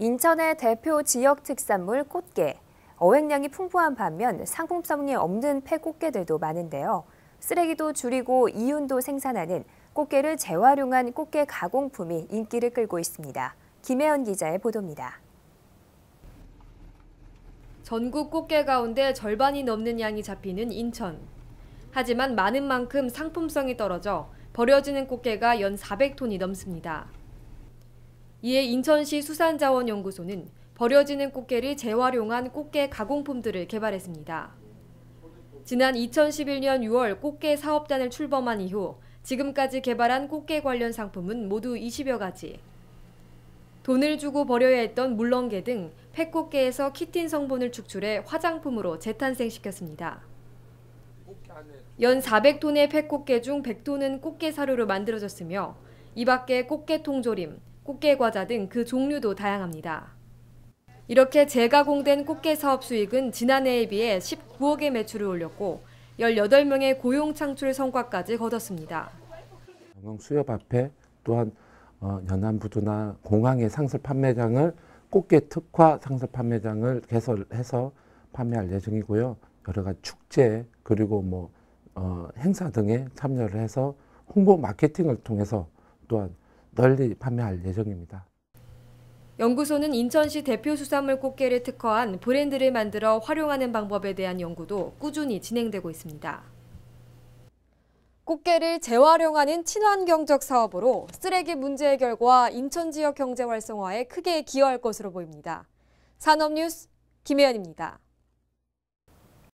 인천의 대표 지역 특산물 꽃게. 어획량이 풍부한 반면 상품성이 없는 폐꽃게들도 많은데요. 쓰레기도 줄이고 이윤도 생산하는 꽃게를 재활용한 꽃게 가공품이 인기를 끌고 있습니다. 김혜연 기자의 보도입니다. 전국 꽃게 가운데 절반이 넘는 양이 잡히는 인천. 하지만 많은 만큼 상품성이 떨어져 버려지는 꽃게가 연 400톤이 넘습니다. 이에 인천시 수산자원연구소는 버려지는 꽃게를 재활용한 꽃게 가공품들을 개발했습니다. 지난 2011년 6월 꽃게 사업단을 출범한 이후 지금까지 개발한 꽃게 관련 상품은 모두 20여 가지. 돈을 주고 버려야 했던 물렁게 등 폐꽃게에서 키틴 성분을 축출해 화장품으로 재탄생시켰습니다. 연 400톤의 폐꽃게 중 100톤은 꽃게 사료로 만들어졌으며 이 밖에 꽃게 통조림, 꽃게 과자 등 그 종류도 다양합니다. 이렇게 재가공된 꽃게 사업 수익은 지난해에 비해 19억의 매출을 올렸고 18명의 고용 창출 성과까지 거뒀습니다. 수협 앞에 또한 어, 연안부두나 공항의 상설 판매장을 꽃게 특화 상설 판매장을 개설해서 판매할 예정이고요. 여러 가지 축제 그리고 뭐 어, 행사 등에 참여를 해서 홍보 마케팅을 통해서 또한 널리 판매할 예정입니다. 연구소는 인천시 대표 수산물 꽃게를 특화한 브랜드를 만들어 활용하는 방법에 대한 연구도 꾸준히 진행되고 있습니다. 꽃게를 재활용하는 친환경적 사업으로 쓰레기 문제 해결과 인천 지역 경제 활성화에 크게 기여할 것으로 보입니다. 산업뉴스 김혜연입니다.